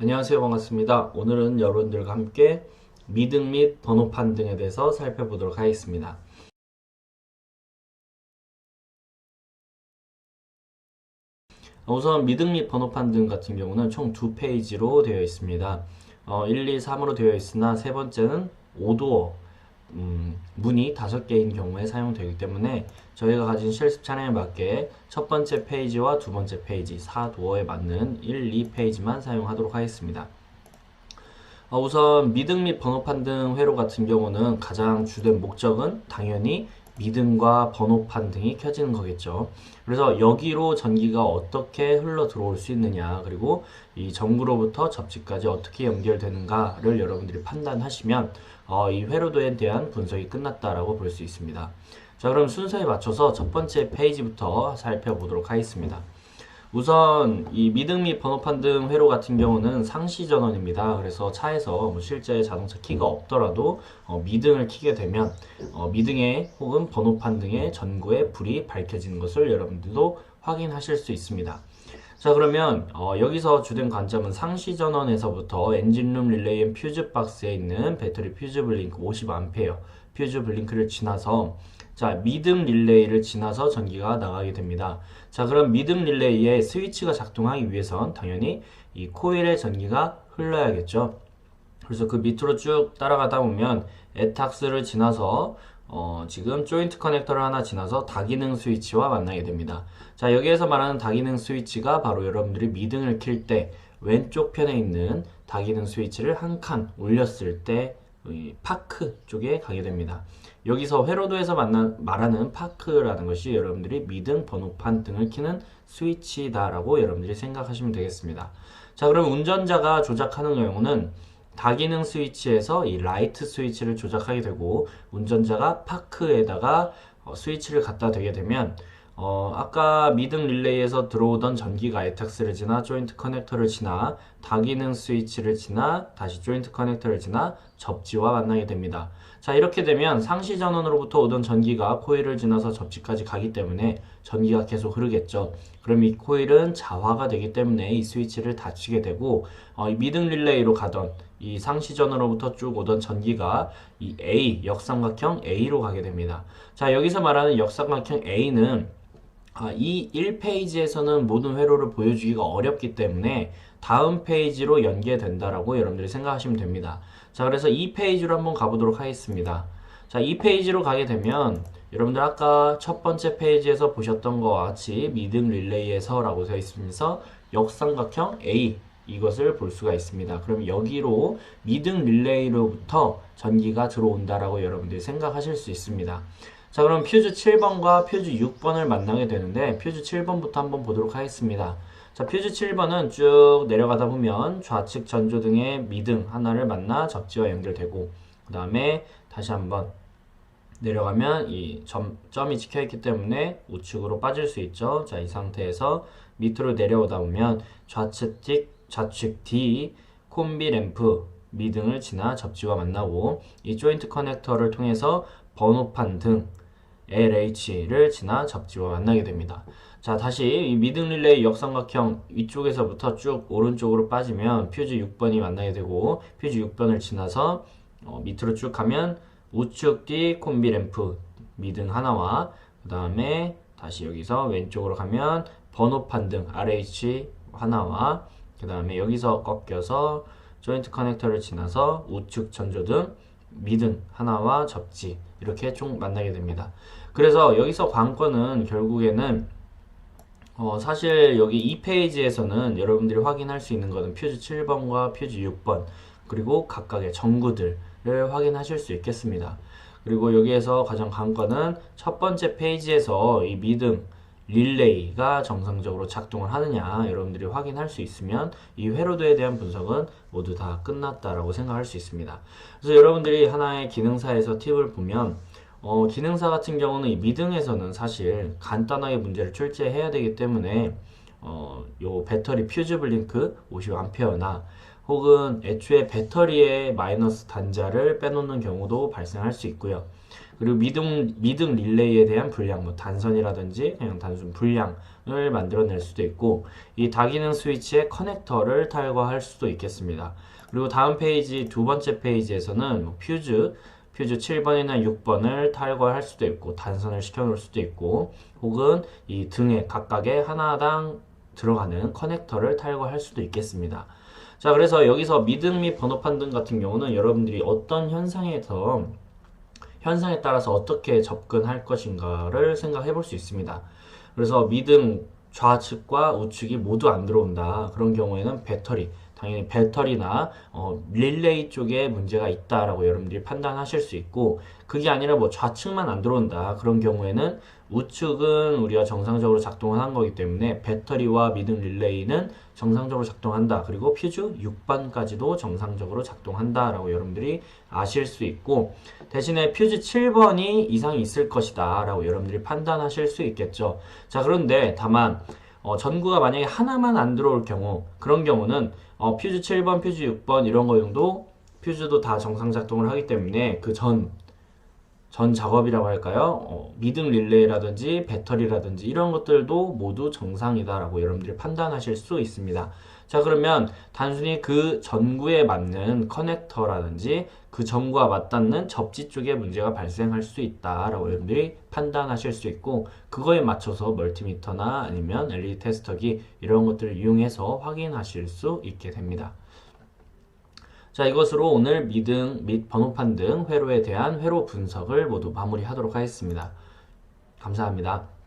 안녕하세요. 반갑습니다. 오늘은 여러분들과 함께 미등 및 번호판 등에 대해서 살펴보도록 하겠습니다. 우선 미등 및 번호판 등 같은 경우는 총 두 페이지로 되어 있습니다. 어, 1, 2, 3으로 되어 있으나 세 번째는 5도어 음, 문이 다섯 개인 경우에 사용되기 때문에 저희가 가진 실습 차량에 맞게 첫 번째 페이지와 두 번째 페이지 4도어에 맞는 1, 2페이지만 사용하도록 하겠습니다. 어, 우선 미등 및 번호판 등 회로 같은 경우는 가장 주된 목적은 당연히 미등과 번호판 등이 켜지는 거겠죠. 그래서 여기로 전기가 어떻게 흘러 들어올 수 있느냐, 그리고 이 전구로부터 접지까지 어떻게 연결되는가를 여러분들이 판단하시면 어, 이 회로도에 대한 분석이 끝났다라고 볼 수 있습니다. 자, 그럼 순서에 맞춰서 첫 번째 페이지부터 살펴보도록 하겠습니다. 우선 이 미등 및 번호판 등 회로 같은 경우는 상시 전원입니다. 그래서 차에서 뭐 실제 자동차 키가 없더라도 어, 미등을 키게 되면 어, 미등에 혹은 번호판 등의 전구에 불이 밝혀지는 것을 여러분들도 확인하실 수 있습니다. 자 그러면 어, 여기서 주된 관점은 상시 전원에서부터 엔진룸 릴레이 앤 퓨즈 박스에 있는 배터리 퓨즈 블링크 50A 퓨즈 블링크를 지나서 자, 미등 릴레이를 지나서 전기가 나가게 됩니다. 자, 그럼 미등 릴레이의 스위치가 작동하기 위해선 당연히 이 코일의 전기가 흘러야겠죠. 그래서 그 밑으로 쭉 따라가다 보면 에탁스를 지나서 어, 지금 조인트 커넥터를 하나 지나서 다기능 스위치와 만나게 됩니다. 자, 여기에서 말하는 다기능 스위치가 바로 여러분들이 미등을 킬 때 왼쪽 편에 있는 다기능 스위치를 한 칸 올렸을 때 파크 쪽에 가게 됩니다. 여기서 회로도에서 만나, 말하는 파크라는 것이 여러분들이 미등, 번호판 등을 키는 스위치다라고 여러분들이 생각하시면 되겠습니다. 자, 그럼 운전자가 조작하는 경우는 다기능 스위치에서 이 라이트 스위치를 조작하게 되고 운전자가 파크에다가 어, 스위치를 갖다 대게 되면 어, 아까 미등 릴레이에서 들어오던 전기가 에탁스를 지나 조인트 커넥터를 지나 다기능 스위치를 지나 다시 조인트 커넥터를 지나 접지와 만나게 됩니다. 자 이렇게 되면 상시 전원으로부터 오던 전기가 코일을 지나서 접지까지 가기 때문에 전기가 계속 흐르겠죠. 그럼 이 코일은 자화가 되기 때문에 이 스위치를 닫히게 되고 어, 이 미등 릴레이로 가던 이 상시 전원으로부터 쭉 오던 전기가 이 A 역삼각형 A로 가게 됩니다. 자 여기서 말하는 역삼각형 A는 아, 이 1페이지에서는 모든 회로를 보여주기가 어렵기 때문에 다음 페이지로 연계된다라고 여러분들이 생각하시면 됩니다. 자, 그래서 이 페이지로 한번 가보도록 하겠습니다. 자, 이 페이지로 가게 되면 여러분들 아까 첫 번째 페이지에서 보셨던 것과 같이 미등 릴레이에서라고 되어 있으면서 역삼각형 A 이것을 볼 수가 있습니다. 그럼 여기로 미등 릴레이로부터 전기가 들어온다라고 여러분들이 생각하실 수 있습니다. 자 그럼 퓨즈 7번과 퓨즈 6번을 만나게 되는데 퓨즈 7번부터 한번 보도록 하겠습니다. 자 퓨즈 7번은 쭉 내려가다 보면 좌측 전조 등의 미등 하나를 만나 접지와 연결되고 그 다음에 다시 한번 내려가면 이 점, 점이 찍혀 있기 때문에 우측으로 빠질 수 있죠. 자, 이 상태에서 밑으로 내려오다 보면 좌측 D, 좌측 D, 콤비 램프, 미등을 지나 접지와 만나고 이 조인트 커넥터를 통해서 번호판 등 LH를 지나 접지와 만나게 됩니다. 자, 다시 이 미등 릴레이 역삼각형 위쪽에서부터 쭉 오른쪽으로 빠지면 퓨즈 6번이 만나게 되고 퓨즈 6번을 지나서 어, 밑으로 쭉 가면 우측 뒤 콤비 램프 미등 하나와 그 다음에 다시 여기서 왼쪽으로 가면 번호판 등 RH 하나와 그 다음에 여기서 꺾여서 조인트 커넥터를 지나서 우측 전조등 미등 하나와 접지 이렇게 총 만나게 됩니다. 그래서 여기서 관건은 결국에는 어, 사실 여기 2페이지에서는 여러분들이 확인할 수 있는 것은 퓨즈 7번과 퓨즈 6번 그리고 각각의 전구들을 확인하실 수 있겠습니다. 그리고 여기에서 가장 관건은 첫 번째 페이지에서 이 미등 릴레이가 정상적으로 작동을 하느냐 여러분들이 확인할 수 있으면 이 회로도에 대한 분석은 모두 다 끝났다라고 생각할 수 있습니다. 그래서 여러분들이 하나의 기능사에서 팁을 보면 어, 기능사 같은 경우는 이 미등에서는 사실 간단하게 문제를 출제해야 되기 때문에 어, 요 배터리 퓨즈 블링크 50A나 혹은 애초에 배터리의 마이너스 단자를 빼놓는 경우도 발생할 수 있고요. 그리고 미등 미등 릴레이에 대한 불량, 뭐 단선이라든지 그냥 단순 불량을 만들어낼 수도 있고 이 다기능 스위치의 커넥터를 탈거할 수도 있겠습니다. 그리고 다음 페이지 두 번째 페이지에서는 뭐 퓨즈 퓨즈 7번이나 6번을 탈거할 수도 있고 단선을 시켜놓을 수도 있고 혹은 이 등에 각각의 하나당 들어가는 커넥터를 탈거할 수도 있겠습니다. 자, 그래서 여기서 미등 및 번호 판 등 같은 경우는 여러분들이 어떤 현상에서 현상에 따라서 어떻게 접근할 것인가를 생각해 볼 수 있습니다. 그래서 미등 좌측과 우측이 모두 안 들어온다. 그런 경우에는 배터리, 당연히 배터리나 어, 릴레이 쪽에 문제가 있다라고 여러분들이 판단하실 수 있고 그게 아니라 뭐 좌측만 안 들어온다. 그런 경우에는 우측은 우리가 정상적으로 작동을 한 거기 때문에 배터리와 미등 릴레이는 정상적으로 작동한다. 그리고 퓨즈 6번까지도 정상적으로 작동한다 라고 여러분들이 아실 수 있고 대신에 퓨즈 7번이 이상이 있을 것이다. 라고 여러분들이 판단하실 수 있겠죠. 자, 그런데 다만 어, 전구가 만약에 하나만 안 들어올 경우 그런 경우는 어, 퓨즈 7번, 퓨즈 6번 이런 거 정도 퓨즈도 다 정상 작동을 하기 때문에 그 전 전 작업이라고 할까요? 어, 미등 릴레이라든지 배터리라든지 이런 것들도 모두 정상이다라고 여러분들이 판단하실 수 있습니다. 자, 그러면 단순히 그 전구에 맞는 커넥터라든지 그 전구와 맞닿는 접지 쪽에 문제가 발생할 수 있다라고 여러분들이 판단하실 수 있고 그거에 맞춰서 멀티미터나 아니면 LED 테스터기 이런 것들을 이용해서 확인하실 수 있게 됩니다. 자, 이것으로 오늘 미등 및 번호판 등 회로에 대한 회로 분석을 모두 마무리하도록 하겠습니다. 감사합니다.